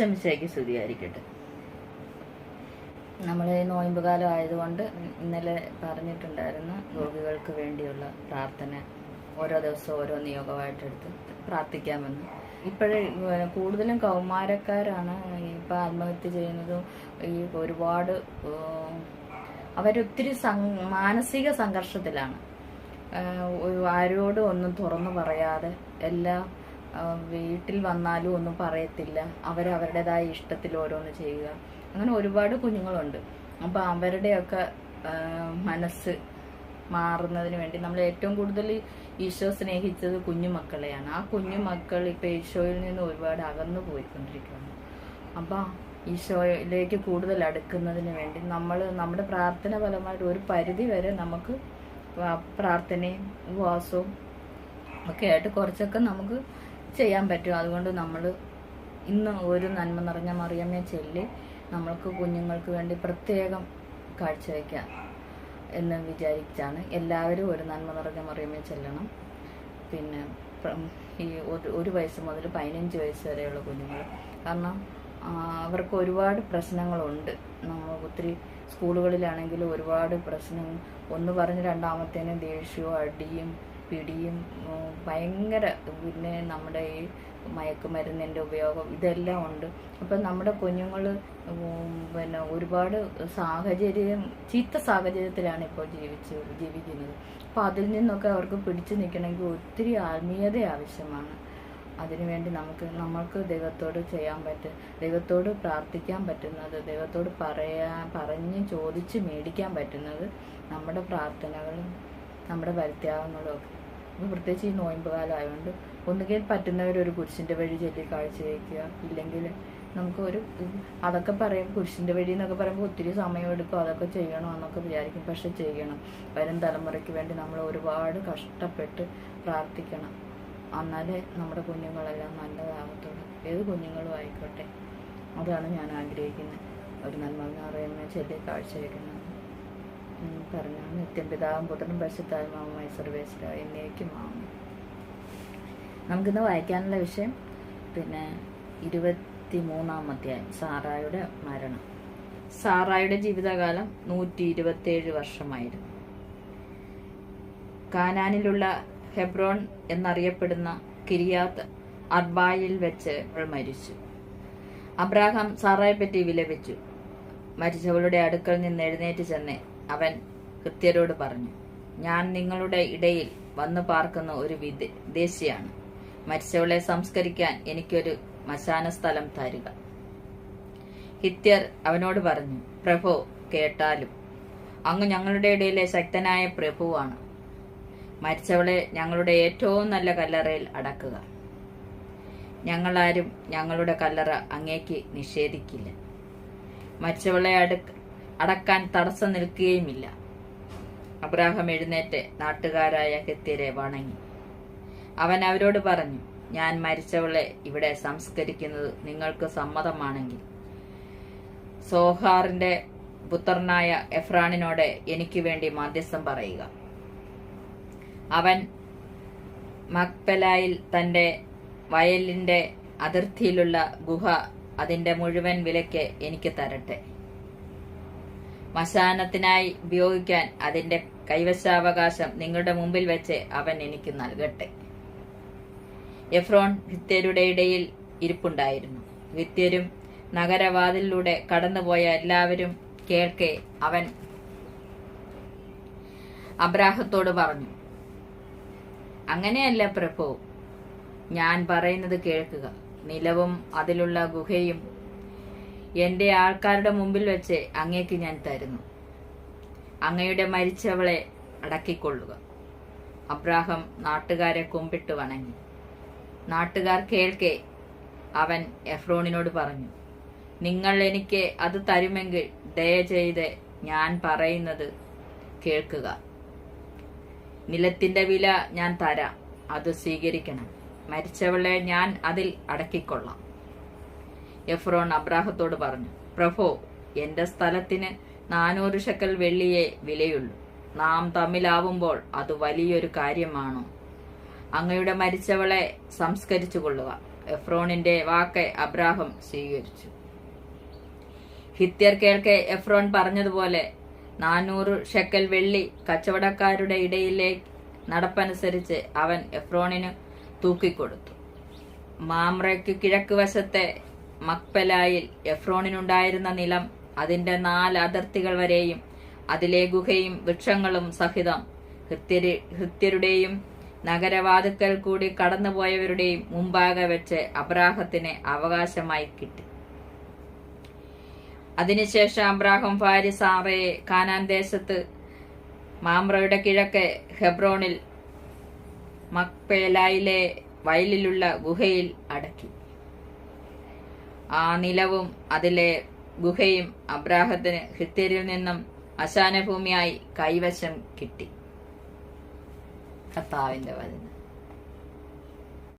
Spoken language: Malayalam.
ഈശമിശയ്ക്ക് സ്തുതിയായിരിക്കട്ടെ നമ്മൾ നോയമ്പ് കാലം ആയതുകൊണ്ട് ഇന്നലെ പറഞ്ഞിട്ടുണ്ടായിരുന്നു രോഗികൾക്ക് വേണ്ടിയുള്ള പ്രാർത്ഥന ഓരോ ദിവസവും ഓരോ നിയോഗമായിട്ടെടുത്ത് പ്രാർത്ഥിക്കാമെന്ന്. ഇപ്പോഴേ കൂടുതലും കൗമാരക്കാരാണ് ഇപ്പം ആത്മഹത്യ ചെയ്യുന്നതും ഈ ഒരുപാട് അവരൊത്തിരി മാനസിക സംഘർഷത്തിലാണ്. ആരോടും ഒന്നും തുറന്നു പറയാതെ എല്ലാം വീട്ടിൽ വന്നാലും ഒന്നും പറയത്തില്ല. അവരവരുടേതായ ഇഷ്ടത്തിൽ ഓരോന്ന് ചെയ്യുക. അങ്ങനെ ഒരുപാട് കുഞ്ഞുങ്ങളുണ്ട്. അപ്പം അവരുടെയൊക്കെ മനസ്സ് മാറുന്നതിന് വേണ്ടി നമ്മൾ ഏറ്റവും കൂടുതൽ ഈശോ സ്നേഹിച്ചത് കുഞ്ഞുമക്കളെയാണ് ആ കുഞ്ഞുമക്കൾ ഇപ്പം ഈശോയിൽ നിന്ന് ഒരുപാട് അകന്നു പോയിക്കൊണ്ടിരിക്കുകയാണ്. അപ്പം ഈശോയിലേക്ക് കൂടുതൽ അടുക്കുന്നതിന് വേണ്ടി നമ്മൾ നമ്മുടെ പ്രാർത്ഥന ഫലമായിട്ട് ഒരു പരിധി വരെ നമുക്ക് പ്രാ- പ്രാർത്ഥനയും ഉപവാസവും ഒക്കെ ആയിട്ട് കുറച്ചൊക്കെ നമുക്ക് ചെയ്യാൻ പറ്റും. അതുകൊണ്ട് നമ്മൾ ഇന്ന് ഒരു നന്മ നിറഞ്ഞ മറിയമ്മയെ ചൊല്ലി നമ്മൾക്ക് കുഞ്ഞുങ്ങൾക്ക് വേണ്ടി പ്രത്യേകം കാഴ്ചവെക്കാം എന്ന് വിചാരിച്ചാണ് എല്ലാവരും ഒരു നന്മ നിറഞ്ഞ മറിയമ്മയെ ചെല്ലണം. പിന്നെ ഈ ഒരു- വയസ്സ് മുതൽ പതിനഞ്ച് വയസ്സ് വരെയുള്ള കുഞ്ഞുങ്ങൾ. കാരണം അവർക്ക് ഒരുപാട് പ്രശ്നങ്ങളുണ്ട്. നമ്മൾ ഒത്തിരി സ്കൂളുകളിലാണെങ്കിലും ഒരുപാട് പ്രശ്നങ്ങൾ. ഒന്ന് പറഞ്ഞ് രണ്ടാമത്തേന് ദേഷ്യവും അടിയും പിടിയും ഭയങ്കര പിന്നെ നമ്മുടെ ഈ മയക്കുമരുന്നിന്റെ ഉപയോഗം ഇതെല്ലാം ഉണ്ട്. അപ്പം നമ്മുടെ കുഞ്ഞുങ്ങൾ പിന്നെ ഒരുപാട് സാഹചര്യം ചീത്ത സാഹചര്യത്തിലാണ് ഇപ്പോൾ ജീവിച്ച് ജീവിക്കുന്നത്. അപ്പോൾ അതിൽ നിന്നൊക്കെ അവർക്ക് പിടിച്ചു നിൽക്കണമെങ്കിൽ ഒത്തിരി ആത്മീയത ആവശ്യമാണ്. അതിനുവേണ്ടി നമുക്ക് നമ്മൾക്ക് ദൈവത്തോട് ചെയ്യാൻ പറ്റും ദൈവത്തോട് പ്രാർത്ഥിക്കാൻ പറ്റുന്നത് ദൈവത്തോട് പറയാൻ പറഞ്ഞ് ചോദിച്ച് മേടിക്കാൻ പറ്റുന്നത് നമ്മുടെ പ്രാർത്ഥനകളും നമ്മുടെ പരിത്യാഗങ്ങളും ഒക്കെ. പ്രത്യേകിച്ച് ഈ നോയമ്പ് കാലമായതുകൊണ്ട് ഒന്നുകിൽ പറ്റുന്നവരൊരു കുരിശിന്റെ വഴി ചൊല്ലി കാഴ്ചവെക്കുക ഇല്ലെങ്കിൽ നമുക്ക് ഒരു അതൊക്കെ പറയും കുരിശിന്റെ വഴി എന്നൊക്കെ പറയുമ്പോൾ ഒത്തിരി സമയമെടുക്കും അതൊക്കെ ചെയ്യണം എന്നൊക്കെ വിചാരിക്കും പക്ഷെ ചെയ്യണം. വരും തലമുറയ്ക്ക് വേണ്ടി നമ്മൾ ഒരുപാട് കഷ്ടപ്പെട്ട് പ്രാർത്ഥിക്കണം. എന്നാലേ നമ്മുടെ കുഞ്ഞുങ്ങളെല്ലാം നല്ലതാകത്തുള്ളൂ ഏത് കുഞ്ഞുങ്ങളും ആയിക്കോട്ടെ. അതാണ് ഞാൻ ആഗ്രഹിക്കുന്നത് ഒരു നന്മ എന്ന് പറയുമ്പോൾ ചെല്ലി കാഴ്ച കാഴ്ചവെക്കുന്നത്. പറഞ്ഞു നിത്യം പിതാവും പുത്രനും പരിശുദ്ധാത്മാവുമായി സർവേശ്വര എന്നേക്കും ആമേൻ. നമുക്കിന്ന് വായിക്കാനുള്ള വിഷയം പിന്നെ ഇരുപത്തി മൂന്നാം അധ്യായം സാറായുടെ മരണം. സാറായുടെ ജീവിതകാലം നൂറ്റി ഇരുപത്തിയേഴ് വർഷമായിരുന്നു. കാനാനിലുള്ള ഹെബ്രോൺ എന്നറിയപ്പെടുന്ന കിരിയാത്ത് അർബായിൽ വെച്ച് അവൾ മരിച്ചു. അബ്രാഹാം സാറായെ പറ്റി വിലപിച്ചു. മരിച്ചവളുടെ അടുക്കൽ നിന്ന് എഴുന്നേറ്റ് ചെന്ന് അവൻ കൃത്യരോട് പറഞ്ഞു ഞാൻ നിങ്ങളുടെ ഇടയിൽ വന്നു പാർക്കുന്ന ഒരു വിദേശിയാണ് മരിച്ചവളെ സംസ്കരിക്കാൻ എനിക്കൊരു മശാന സ്ഥലം തരുക. ഹിത്യർ അവനോട് പറഞ്ഞു പ്രഭോ കേട്ടാലും അങ്ങ് ഞങ്ങളുടെ ഇടയിലെ ശക്തനായ പ്രഭുവാണ്. മരിച്ചവളെ ഞങ്ങളുടെ ഏറ്റവും നല്ല കല്ലറയിൽ അടക്കുക. ഞങ്ങളാരും ഞങ്ങളുടെ കല്ലറ അങ്ങേക്ക് നിഷേധിക്കില്ല. മരിച്ചവളെ അടുക്ക അടക്കാൻ തടസ്സം നിൽക്കുകയുമില്ല. അബ്രാഹം എഴുന്നേറ്റ് നാട്ടുകാരായ ഹെത്യരെ വണങ്ങി. അവൻ അവരോട് പറഞ്ഞു ഞാൻ മരിച്ചവളെ ഇവിടെ സംസ്കരിക്കുന്നത് നിങ്ങൾക്ക് സമ്മതമാണെങ്കിൽ. സോഹാറിന്റെ പുത്രനായ എഫ്രാണിനോട് എനിക്ക് വേണ്ടി മധ്യസ്ഥം പറയുക. അവൻ മക്പലായിൽ തന്റെ വയലിന്റെ അതിർത്തിയിലുള്ള ഗുഹ അതിന്റെ മുഴുവൻ വിലയ്ക്ക് എനിക്ക് തരട്ടെ. മശാനത്തിനായി ഉപയോഗിക്കാൻ അതിന്റെ കൈവശാവകാശം നിങ്ങളുടെ മുമ്പിൽ വെച്ച് അവൻ എനിക്ക് നൽകട്ടെ. എഫ്രോൺ ഭിത്യരുടെ ഇടയിൽ ഇരിപ്പുണ്ടായിരുന്നു. ഭിത്യരും നഗരവാതിലൂടെ കടന്നുപോയ എല്ലാവരും കേൾക്കെ അവൻ അബ്രാഹത്തോട് പറഞ്ഞു അങ്ങനെയല്ല പ്രഭു ഞാൻ പറയുന്നത് കേൾക്കുക. നിലവും അതിലുള്ള ഗുഹയും എന്റെ ആൾക്കാരുടെ മുമ്പിൽ വെച്ച് അങ്ങേക്ക് ഞാൻ തരുന്നു. അങ്ങയുടെ മരിച്ചവളെ അടക്കിക്കൊള്ളുക. അബ്രാഹം നാട്ടുകാരെ കുമ്പിട്ട് വണങ്ങി. നാട്ടുകാർ കേൾക്കെ അവൻ എഫ്രോണിനോട് പറഞ്ഞു നിങ്ങൾ എനിക്ക് അത് തരുമെങ്കിൽ ദയചെയ്ത് ഞാൻ പറയുന്നത് കേൾക്കുക. നിലത്തിന്റെ വില ഞാൻ തരാം. അത് സ്വീകരിക്കണം. മരിച്ചവളെ ഞാൻ അതിൽ അടക്കിക്കൊള്ളാം. എഫ്രോൺ അബ്രാഹത്തോട് പറഞ്ഞു പ്രഭോ എന്റെ സ്ഥലത്തിന് നാനൂറ് ശക്കൽ വെള്ളിയെ വിലയുള്ളൂ. നാം തമ്മിലാവുമ്പോൾ അത് വലിയൊരു കാര്യമാണോ? അങ്ങയുടെ മരിച്ചവളെ സംസ്കരിച്ചു കൊള്ളുക എഫ്രോണിന്റെ വാക്ക് അബ്രാഹം സ്വീകരിച്ചു. ഹിത്യർ കേൾക്കെ എഫ്രോൺ പറഞ്ഞതുപോലെ നാനൂറ് ഷെക്കൽ വെള്ളി കച്ചവടക്കാരുടെ ഇടയിലെ നടപ്പനുസരിച്ച് അവൻ എഫ്രോണിന് തൂക്കിക്കൊടുത്തു. മാമ്രയ്ക്ക് കിഴക്ക് വശത്തെ മക്പലായിൽ എഫ്രോണിനുണ്ടായിരുന്ന നിലം അതിന്റെ നാല് അതിർത്തികൾ വരെയും അതിലെ ഗുഹയും വൃക്ഷങ്ങളും സഹിതം. ഹൃത്യര് ഹൃത്യരുടെയും നഗരവാതുക്കൽ കൂടി കടന്നുപോയവരുടെയും മുമ്പാകെ വെച്ച് അബ്രാഹത്തിന് അവകാശമായി കിട്ടി. അതിനുശേഷം അബ്രാഹം ഭാര്യ സാറയെ കാനാൻ ദേശത്ത് മാമ്രയുടെ കിഴക്ക് ഹെബ്രോണിൽ മക്പേലായിലെ വയലിലുള്ള ഗുഹയിൽ അടക്കി. ആ നിലവും അതിലെ ഗുഹയും അബ്രാഹത്തിന് ഹിത്യരിൽ നിന്നും അശാനഭൂമിയായി കൈവശം കിട്ടി. കർത്താവിന്റെ വചനം.